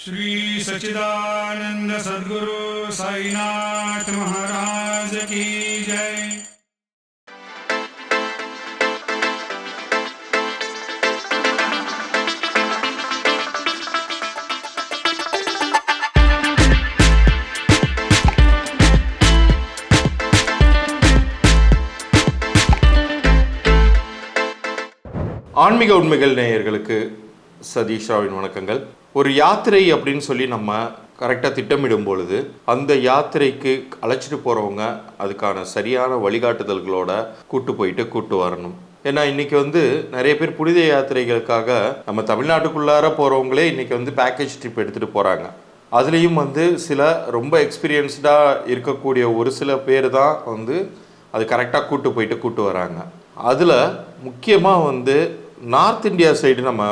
श्री सच्चिदानंद सद्गुरु साईनाथ महाराज की जय ஆன்மீக உண்மைகள் நேயர்களுக்கு சதீஷாவின் வணக்கங்கள். ஒரு யாத்திரை அப்படின்னு சொல்லி நம்ம கரெக்டாக திட்டமிடும் பொழுது அந்த யாத்திரைக்கு அழைச்சிட்டு போகிறவங்க அதுக்கான சரியான வழிகாட்டுதல்களோட கூட்டு போயிட்டு கூட்டு வரணும். ஏன்னா இன்றைக்கி வந்து நிறைய பேர் புனித யாத்திரைகளுக்காக நம்ம தமிழ்நாட்டுக்குள்ளார போகிறவங்களே இன்றைக்கி வந்து பேக்கேஜ் ட்ரிப் எடுத்துகிட்டு போகிறாங்க அதுலேயும் வந்து சில ரொம்ப எக்ஸ்பீரியன்ஸ்டாக இருக்கக்கூடிய ஒரு சில பேர் தான் வந்து அது கரெக்டாக கூட்டு போயிட்டு கூட்டு வராங்க. அதில் முக்கியமாக வந்து நார்த் இந்தியா சைடு நம்ம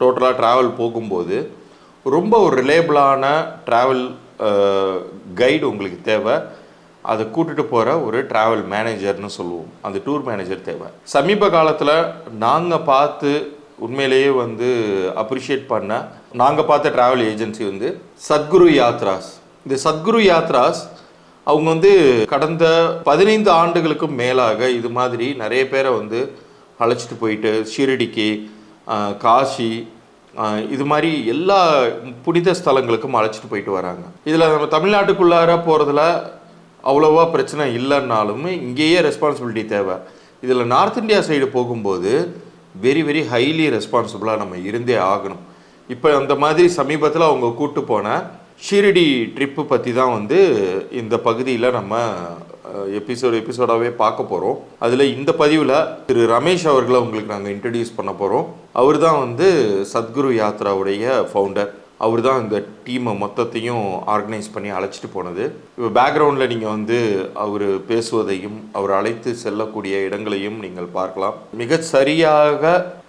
டோட்டலாக ட்ராவல் போகும்போது ரொம்ப ஒரு ரிலேபிளான ட்ராவல் கைடு உங்களுக்கு தேவை. அதை கூட்டிகிட்டு போகிற ஒரு ட்ராவல் மேனேஜர்னு சொல்லுவோம். அந்த டூர் மேனேஜர் தேவை. சமீப காலத்தில் நாங்கள் பார்த்து உண்மையிலேயே வந்து அப்ரிஷியேட் பண்ண நாங்கள் பார்த்த ட்ராவல் ஏஜென்சி வந்து சத்குரு யாத்ராஸ் இந்த சத்குரு யாத்ராஸ் அவங்க வந்து கடந்த பதினைந்து ஆண்டுகளுக்கும் மேலாக இது மாதிரி நிறைய பேரை வந்து அழைச்சிட்டு போயிட்டு ஷீரடிக்கு காசி இது மாதிரி எல்லா புனித ஸ்தலங்களுக்கும் அழைச்சிட்டு போயிட்டு வராங்க. இதில் நம்ம தமிழ்நாட்டுக்குள்ளார போகிறதுல அவ்வளோவா பிரச்சனை இல்லைன்னாலும் இங்கேயே ரெஸ்பான்சிபிலிட்டி தேவை. இதில் நார்த் இந்தியா சைடு போகும்போது வெரி வெரி ஹைலி ரெஸ்பான்சிபிளாக நம்ம இருந்தே ஆகணும். இப்போ அந்த மாதிரி சமீபத்தில் அவங்க கூட்டு போன ஷீரடி ட்ரிப்பு பற்றி தான் வந்து இந்த பகுதியில் நம்ம எபிசோடு எபிசோடாகவே பார்க்க போகிறோம் அதில் இந்த பதிவில் திரு ரமேஷ் அவர்களை உங்களுக்கு நாங்கள் இன்ட்ரடியூஸ் பண்ண போகிறோம் அவர் தான் வந்து சத்குரு யாத்ராவுடைய ஃபவுண்டர் அவர் தான் இந்த டீமை மொத்தத்தையும் ஆர்கனைஸ் பண்ணி அழைச்சிட்டு போனது. இப்போ பேக்ரவுண்டில் நீங்கள் வந்து அவர் பேசுவதையும் அவர் அழைத்து செல்லக்கூடிய இடங்களையும் நீங்கள் பார்க்கலாம். மிக சரியாக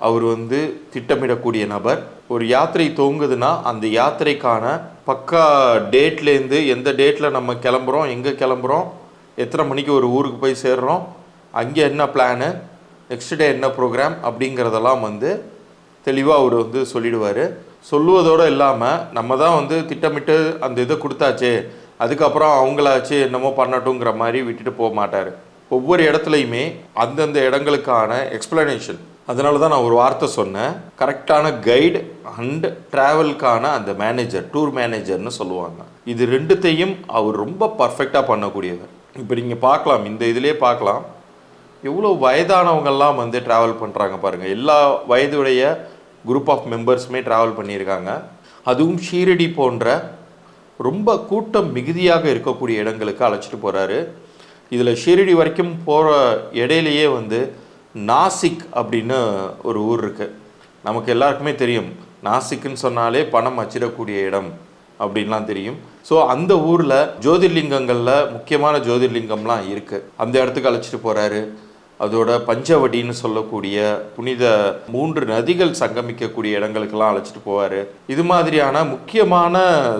அவர் வந்து திட்டமிடக்கூடிய நபர். ஒரு யாத்திரை துவங்குதுன்னா அந்த யாத்திரைக்கான பக்கா டேட்லேருந்து எந்த டேட்டில் நம்ம கிளம்புறோம் எங்கே கிளம்புறோம் எத்தனை மணிக்கு ஒரு ஊருக்கு போய் சேர்றோம்? அங்கே என்ன பிளானு நெக்ஸ்ட் டே என்ன ப்ரோக்ராம் அப்படிங்கிறதெல்லாம் வந்து தெளிவாக அவர் வந்து சொல்லிடுவார். சொல்லுவதோடு இல்லாமல் நம்ம தான் வந்து திட்டமிட்டு அந்த இதை கொடுத்தாச்சே அதுக்கப்புறம் அவங்களாச்சு என்னமோ பண்ணட்டுங்கிற மாதிரி விட்டுட்டு போக மாட்டார். ஒவ்வொரு இடத்துலையுமே அந்தந்த இடங்களுக்கான எக்ஸ்பிளனேஷன் அதனால தான் நான் ஒரு வார்த்தை சொன்னேன். கரெக்டான கைடு அண்ட் ட்ராவலுக்கான அந்த மேனேஜர் டூர் மேனேஜர்னு சொல்லுவாங்க. இது ரெண்டுத்தையும் அவர் ரொம்ப பர்ஃபெக்டாக பண்ணக்கூடியவர். இப்போ நீங்கள் பார்க்கலாம் இந்த இதிலே பார்க்கலாம். எவ்வளோ வயதானவங்கள்லாம் வந்து ட்ராவல் பண்ணுறாங்க பாருங்கள் எல்லா வயதுடைய குரூப் ஆஃப் மெம்பர்ஸுமே ட்ராவல் பண்ணியிருக்காங்க. அதுவும் ஷீரடி போன்ற ரொம்ப கூட்டம் மிகுதியாக இருக்கக்கூடிய இடங்களுக்கு அழைச்சிட்டு போகிறாரு இதில் ஷீரடி வரைக்கும் போகிற இடையிலேயே வந்து நாசிக் அப்படின்னு ஒரு ஊர் இருக்குது நமக்கு எல்லாருக்குமே தெரியும். நாசிக்குன்னு சொன்னாலே பணம் அச்சிடக்கூடிய இடம். அப்படின்லாம் தெரியும். ஸோ அந்த ஊரில் ஜோதிர்லிங்கங்களில் முக்கியமான ஜோதிர்லிங்கம்லாம் இருக்குது அந்த இடத்துக்கு அழைச்சிட்டு போகிறாரு அதோட பஞ்சவடின்னு சொல்லக்கூடிய புனித மூன்று நதிகள் சங்கமிக்கக்கூடிய இடங்களுக்கெல்லாம் அழைச்சிட்டு போவார். இது மாதிரியான முக்கியமான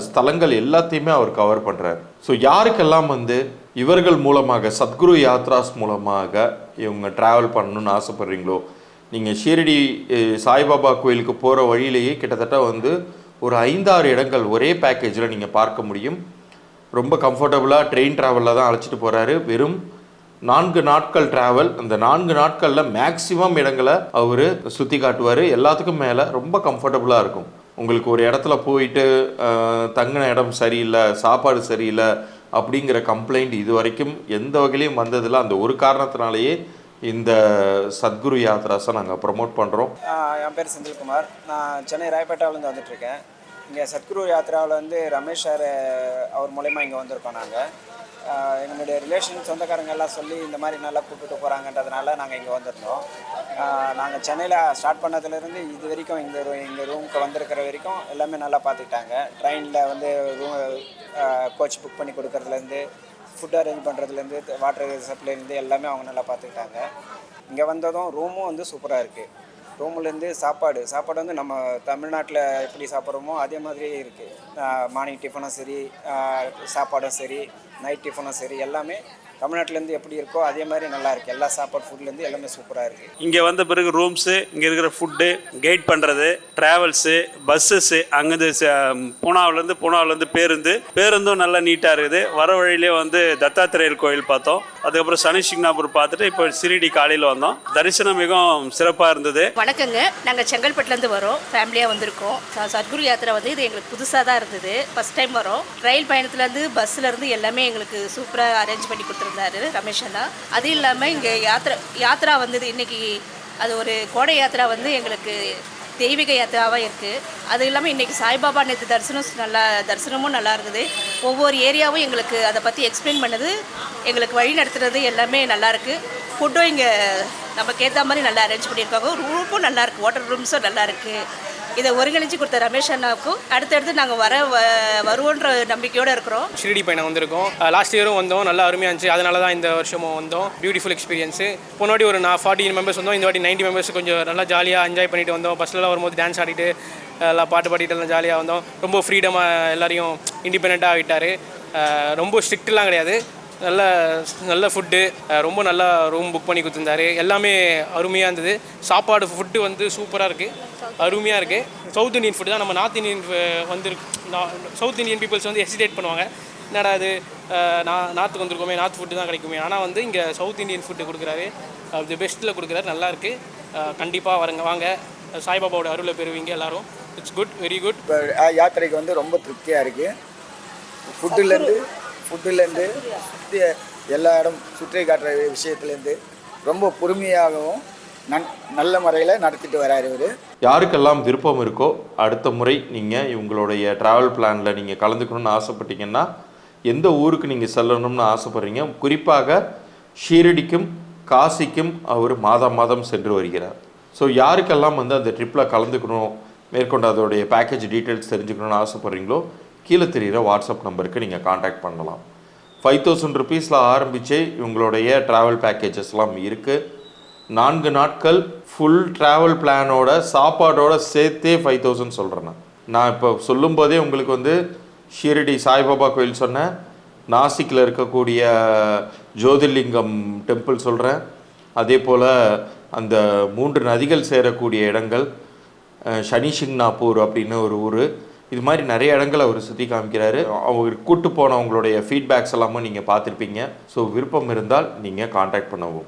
ஸ்தலங்கள் எல்லாத்தையுமே அவர் கவர் பண்ணுறாரு ஸோ யாருக்கெல்லாம் வந்து இவர்கள் மூலமாக சத்குரு யாத்ராஸ் மூலமாக இவங்க ட்ராவல் பண்ணணும்னு ஆசைப்பட்றீங்களோ நீங்கள் ஷீரடி சாய்பாபா கோயிலுக்கு போகிற வழியிலேயே கிட்டத்தட்ட வந்து ஒரு ஐந்தாறு இடங்கள் ஒரே பேக்கேஜில் நீங்கள் பார்க்க முடியும். ரொம்ப கம்ஃபர்டபுளாக ட்ரெயின் ட்ராவலில் தான் அழைச்சிட்டு போகிறாரு வெறும் நான்கு நாட்கள் ட்ராவல் அந்த நான்கு நாட்களில் மேக்ஸிமம் இடங்களை அவர் சுற்றி காட்டுவார். எல்லாத்துக்கும் மேலே ரொம்ப கம்ஃபர்டபுளாக இருக்கும். உங்களுக்கு ஒரு இடத்துல போயிட்டு தங்கின இடம் சரியில்லை சாப்பாடு சரியில்லை அப்படிங்கிற கம்ப்ளைண்ட் இது வரைக்கும் எந்த வகையிலையும் வந்ததில்லை. அந்த ஒரு காரணத்தினாலேயே இந்த சத்குரு யாத்ராஸை நாங்கள் ப்ரமோட் பண்ணுறோம் என் பேர் செந்தில்குமார். நான் சென்னை ராயப்பேட்டாவிலேருந்து வந்துட்டுருக்கேன். இங்கே சத்குரு யாத்ராவில் வந்து ரமேஷ் சார் அவர் மூலயமா இங்கே வந்திருக்கோம் நாங்கள் எங்களுடைய ரிலேஷன் சொந்தக்காரங்க எல்லாம் சொல்லி இந்த மாதிரி நல்லா கூப்பிட்டு போகிறாங்கன்றதுனால நாங்கள் இங்கே வந்திருந்தோம். நாங்கள் சென்னையில் ஸ்டார்ட் பண்ணதுலேருந்து இது வரைக்கும் இந்த ரூ இந்த ரூமுக்கு வந்திருக்கிற வரைக்கும் எல்லாமே நல்லா பார்த்துக்கிட்டாங்க. ட்ரெயினில் வந்து ரூம் கோச் புக் பண்ணி கொடுக்கறதுலேருந்து ஃபுட் அரேஞ்ச் பண்ணுறதுலேருந்து வாட்டர் சப்ளைலேருந்து எல்லாமே அவங்க நல்லா பார்த்துக்கிட்டாங்க. இங்கே வந்ததும் ரூமும் வந்து சூப்பராக இருக்குது ரூம்லேருந்து சாப்பாடு சாப்பாடு வந்து நம்ம தமிழ்நாட்டில் எப்படி சாப்பிட்றோமோ அதே மாதிரியே இருக்குது மார்னிங் டிஃபனும் சரி சாப்பாடும் சரி நைட் டிஃபனும் சரி எல்லாமே தமிழ்நாட்டிலேருந்து எப்படி இருக்கோ அதே மாதிரி நல்லா இருக்குது எல்லா சாப்பாடு ஃபுட்லேருந்து எல்லாமே சூப்பராக இருக்குது இங்கே வந்த பிறகு ரூம்ஸு இங்கே இருக்கிற ஃபுட்டு கைட் பண்ணுறது ட்ராவல்ஸு பஸ்ஸஸ்ஸு அங்கேருந்து பூனாவிலேருந்து பூனாவிலேருந்து பேருந்து பேருந்தும் நல்லா நீட்டாக இருக்குது. வர வழியிலே வந்து தத்தாத்திரேயர் கோயில் பார்த்தோம். அதுக்கப்புறம் சனி சிங்னாபூர் பார்த்துட்டு இப்போ சிரிடி காலையில் வந்தோம். தரிசனம் மிகவும் சிறப்பாக இருந்தது. வணக்கங்க. நாங்கள் செங்கல்பட்டுலேருந்து வரோம். ஃபேமிலியாக வந்திருக்கோம். சத்குரு யாத்திரை வந்து இது எங்களுக்கு புதுசாக தான் இருந்தது. ஃபஸ்ட் டைம் வரோம். ரயில் பயணத்துலேருந்து பஸ்ஸுலேருந்து எல்லாமே எங்களுக்கு சூப்பராக அரேஞ்ச் பண்ணி கொடுத்துருந்தாரு ரமேஷ் அண்ணா அது இல்லாமல் இங்கே யாத்திரை யாத்ரா வந்தது இன்னைக்கு அது ஒரு கோடை யாத்திரா வந்து எங்களுக்கு தெய்வீக யாத்திராவாக இருக்குது அது இல்லாமல் இன்றைக்கி சாய்பாபா நேற்று தரிசனம் நல்லா தரிசனமும் நல்லா இருக்குது ஒவ்வொரு ஏரியாவும் எங்களுக்கு அதை பற்றி எக்ஸ்பிளைன் பண்ணது எங்களுக்கு வழி நடத்துறது எல்லாமே நல்லாயிருக்கு ஃபுட்டும் இங்கே நமக்கு ஏற்ற மாதிரி நல்லா அரேஞ்ச் பண்ணியிருக்காங்க. ரூமும் நல்லாயிருக்கு வாட்டர் ரூம்ஸும் நல்லாயிருக்கு இதை ஒருங்கிணைச்சு கொடுத்த ரமேஷ் அண்ணாவுக்கும் அடுத்தடுத்து நாங்கள் வர வ- வருவோன்ற நம்பிக்கையோடு இருக்கிறோம். ஷிரடி பயணம் வந்திருக்கோம். லாஸ்ட் இயரும் வந்தோம். நல்லா அருமையாக இருந்துச்சு. அதனால தான் இந்த வருஷமும் வந்தோம். பியூட்டிஃபுல் எக்ஸ்பீரியன்ஸு முன்னாடி ஒரு நான் ஃபார்ட்டி மெம்பர்ஸ் வந்தோம். இந்த வாட்டி நைன்ட்டி மெம்பர்ஸ் கொஞ்சம் நல்லா ஜாலியாக என்ஜாய் பண்ணிட்டு வந்தோம். பஸ்லலாம் வரும்போது டான்ஸ் ஆடிட்டு எல்லாம் பாட்டு பாடிட்டு எல்லாம் ஜாலியாக வந்தோம். ரொம்ப ஃப்ரீடமாக எல்லாரையும் இண்டிபெண்ட்டாக ஆகிட்டாரு. ரொம்ப ஸ்ட்ரிக்ட்லாம் கிடையாது. நல்ல நல்ல ஃபுட்டு ரொம்ப நல்லா ரூம் புக் பண்ணி கொடுத்துருந்தாரு. எல்லாமே அருமையாக இருந்தது. சாப்பாடு ஃபுட்டு வந்து சூப்பராக இருக்குது அருமையாக இருக்குது சவுத் இந்தியன் ஃபுட்டு தான் நம்ம நார்த் இந்தியன் வந்துருக்கு சவுத் இந்தியன் பீப்புள்ஸ் வந்து ஹெசிடேட் பண்ணுவாங்க. என்னடா அது நான் uh, நார்த்துக்கு வந்திருக்கோமே நார்த் ஃபுட்டு தான் கிடைக்குமே. ஆனால் வந்து இங்கே சவுத் இந்தியன் ஃபுட்டு கொடுக்குறாரு. அது பெஸ்ட்டில் கொடுக்குறாரு. நல்லாயிருக்கு uh, கண்டிப்பாக வரங்க வாங்க. சாய்பாபாவோட அருளை பெறுவீங்க எல்லோரும். இட்ஸ் குட் வெரி குட் இப்போ யாத்திரைக்கு வந்து ரொம்ப திருப்தியாக இருக்குது ஃபுட்டுலேருந்து ஃபுட்டுலேருந்து எல்லா இடம் சுற்றி காட்டுற விஷயத்துலேருந்து ரொம்ப பொறுமையாகவும் நன் நல்ல முறையில் நடத்திட்டு வராரு இவர். யாருக்கெல்லாம் விருப்பம் இருக்கோ அடுத்த முறை நீங்கள் இவங்களுடைய ட்ராவல் பிளானில் நீங்கள் கலந்துக்கணும்னு ஆசைப்பட்டீங்கன்னா எந்த ஊருக்கு நீங்கள் செல்லணும்னு ஆசைப்பட்றீங்க குறிப்பாக ஷீரடிக்கும் காசிக்கும் அவர் மாதம் மாதம் சென்று வருகிறார். ஸோ யாருக்கெல்லாம் வந்து அந்த ட்ரிப்பில் கலந்துக்கணும் மேற்கொண்டு அதோடைய பேக்கேஜ் டீட்டெயில்ஸ் தெரிஞ்சுக்கணும்னு ஆசைப்பட்றீங்களோ கீழே தெரிகிற வாட்ஸ்அப் நம்பருக்கு நீங்கள் காண்டாக்ட் பண்ணலாம். ஃபைவ் தௌசண்ட் ருபீஸில் ஆரம்பித்து இவங்களுடைய ட்ராவல் பேக்கேஜஸ்லாம் இருக்குது நான்கு நாட்கள் ஃபுல் ட்ராவல் பிளானோட சாப்பாடோட சேர்த்தே ஃபைவ் தௌசண்ட் சொல்கிறேன் நான். இப்போ சொல்லும்போதே உங்களுக்கு வந்து ஷீரடி சாய்பாபா கோயில் சொன்னேன். நாசிக்கில் இருக்கக்கூடிய ஜோதிர்லிங்கம் டெம்பிள் சொல்கிறேன் அதே போல் அந்த மூன்று நதிகள் சேரக்கூடிய இடங்கள் அஹ், சனி சிங்னாப்பூர் அப்படின்னு ஒரு ஊர். இது மாதிரி நிறைய இடங்களை அவர் சுற்றி காமிக்கிறாரு. அவர் கூட்டு போனவங்களுடைய ஃபீட்பேக்ஸ் எல்லாமும் நீங்கள் பார்த்துருப்பீங்க. ஸோ விருப்பம் இருந்தால் நீங்கள் காண்டாக்ட் பண்ணவும்.